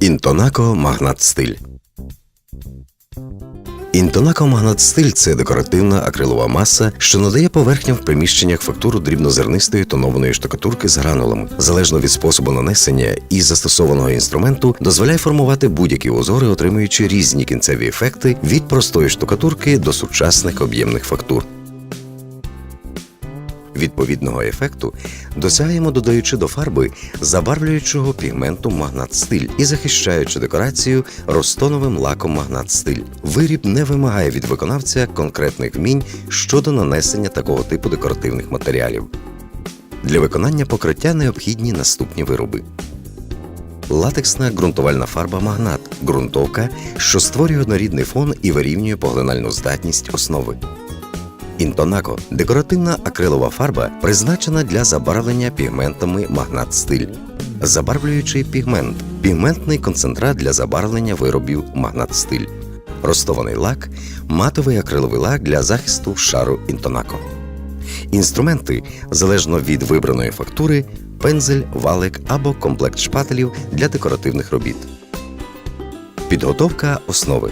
Інтонако Магнат Стиль. Інтонако Магнат Стиль це декоративна акрилова маса, що надає поверхням в приміщеннях фактуру дрібнозернистої тонованої штукатурки з гранулами. Залежно від способу нанесення і застосованого інструменту, дозволяє формувати будь-які узори, отримуючи різні кінцеві ефекти від простої штукатурки до сучасних об'ємних фактур. Відповідного ефекту досягаємо, додаючи до фарби забарвлюючого пігменту магнат стиль і захищаючи декорацію розтоновим лаком магнат стиль. Виріб не вимагає від виконавця конкретних вмінь щодо нанесення такого типу декоративних матеріалів. Для виконання покриття необхідні наступні вироби. Латексна ґрунтувальна фарба магнат ґрунтовка, що створює однорідний фон і вирівнює поглинальну здатність основи. Інтонако декоративна акрилова фарба призначена для забарвлення пігментами магнат стиль. Забарвлюючий пігмент пігментний концентрат для забарвлення виробів магнат стиль. Ростований лак, матовий акриловий лак для захисту шару інтонако. Інструменти залежно від вибраної фактури, пензель, валик або комплект шпателів для декоративних робіт. Підготовка основи.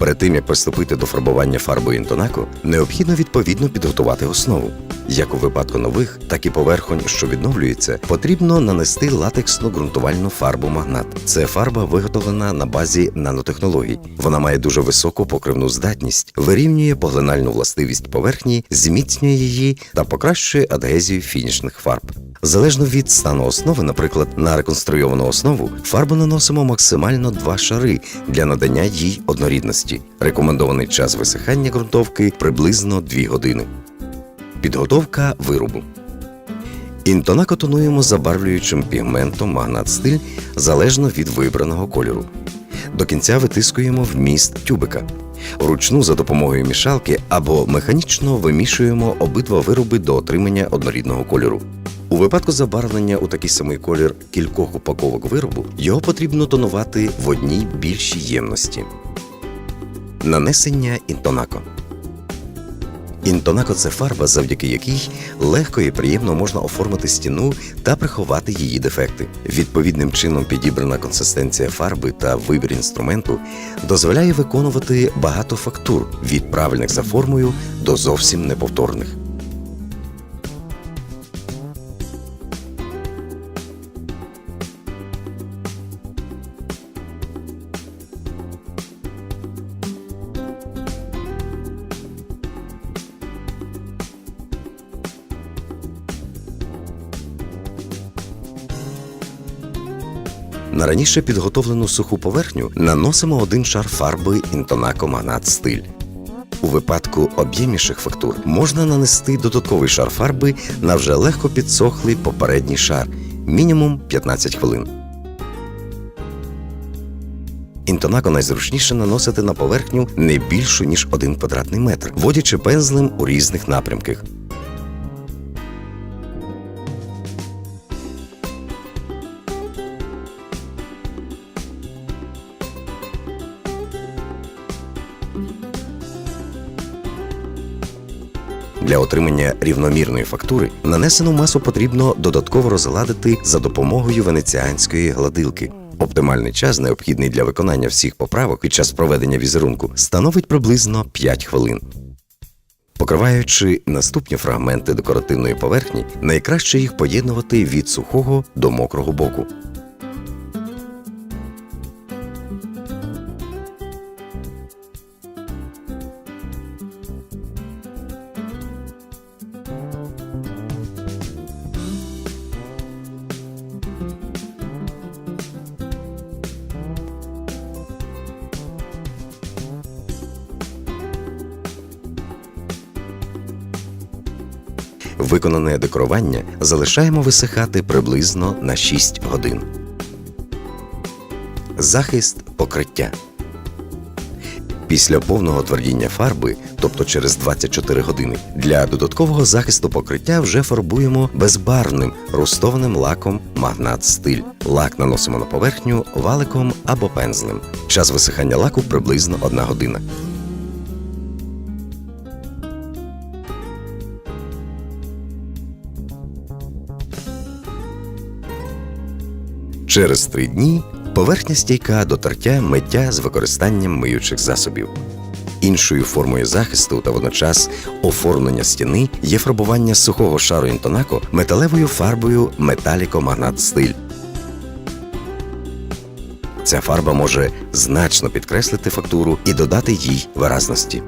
Перед тим як приступити до фарбування фарбою інтонако, необхідно відповідно підготувати основу. Як у випадку нових, так і поверхонь, що відновлюється, потрібно нанести латексну ґрунтувальну фарбу магнат. Це фарба виготовлена на базі нанотехнологій. Вона має дуже високу покривну здатність, вирівнює поглинальну властивість поверхні, зміцнює її та покращує адгезію фінішних фарб. Залежно від стану основи, наприклад, на реконструйовану основу, фарбу наносимо максимально два шари для надання їй однорідності. Рекомендований час висихання ґрунтовки приблизно 2 години. Підготовка виробу. Інтонако тонуємо забарвлюючим пігментом магнат стиль залежно від вибраного кольору. До кінця витискуємо вміст тюбика. Вручну за допомогою мішалки або механічно вимішуємо обидва вироби до отримання однорідного кольору. У випадку забарвлення у такий самий колір кількох упаковок виробу його потрібно тонувати в одній більшій ємності. Нанесення інтонако. Інтонако це фарба, завдяки якій легко і приємно можна оформити стіну та приховати її дефекти. Відповідним чином підібрана консистенція фарби та вибір інструменту дозволяє виконувати багато фактур від правильних за формою до зовсім неповторних. На раніше підготовлену суху поверхню наносимо один шар фарби інтонако магнат стиль. У випадку об'ємніших фактур можна нанести додатковий шар фарби на вже легко підсохлий попередній шар мінімум 15 хвилин. Інтонако найзручніше наносити на поверхню не більшу ніж 1 квадратний метр, водячи пензлем у різних напрямках. Для отримання рівномірної фактури нанесену масу потрібно додатково розгладити за допомогою венеціанської гладилки. Оптимальний час, необхідний для виконання всіх поправок під час проведення візерунку, становить приблизно 5 хвилин. Покриваючи наступні фрагменти декоративної поверхні, найкраще їх поєднувати від сухого до мокрого боку. Виконане декорування залишаємо висихати приблизно на 6 годин. Захист покриття. Після повного твердіння фарби, тобто через 24 години, для додаткового захисту покриття вже фарбуємо безбарвним рустованим лаком магнат стиль. Лак наносимо на поверхню валиком або пензлем. Час висихання лаку приблизно 1 година. Через три дні поверхня стійка до тертя миття з використанням миючих засобів. Іншою формою захисту та водночас оформлення стіни є фарбування сухого шару інтонако металевою фарбою Magnat Steel. Ця фарба може значно підкреслити фактуру і додати їй виразності.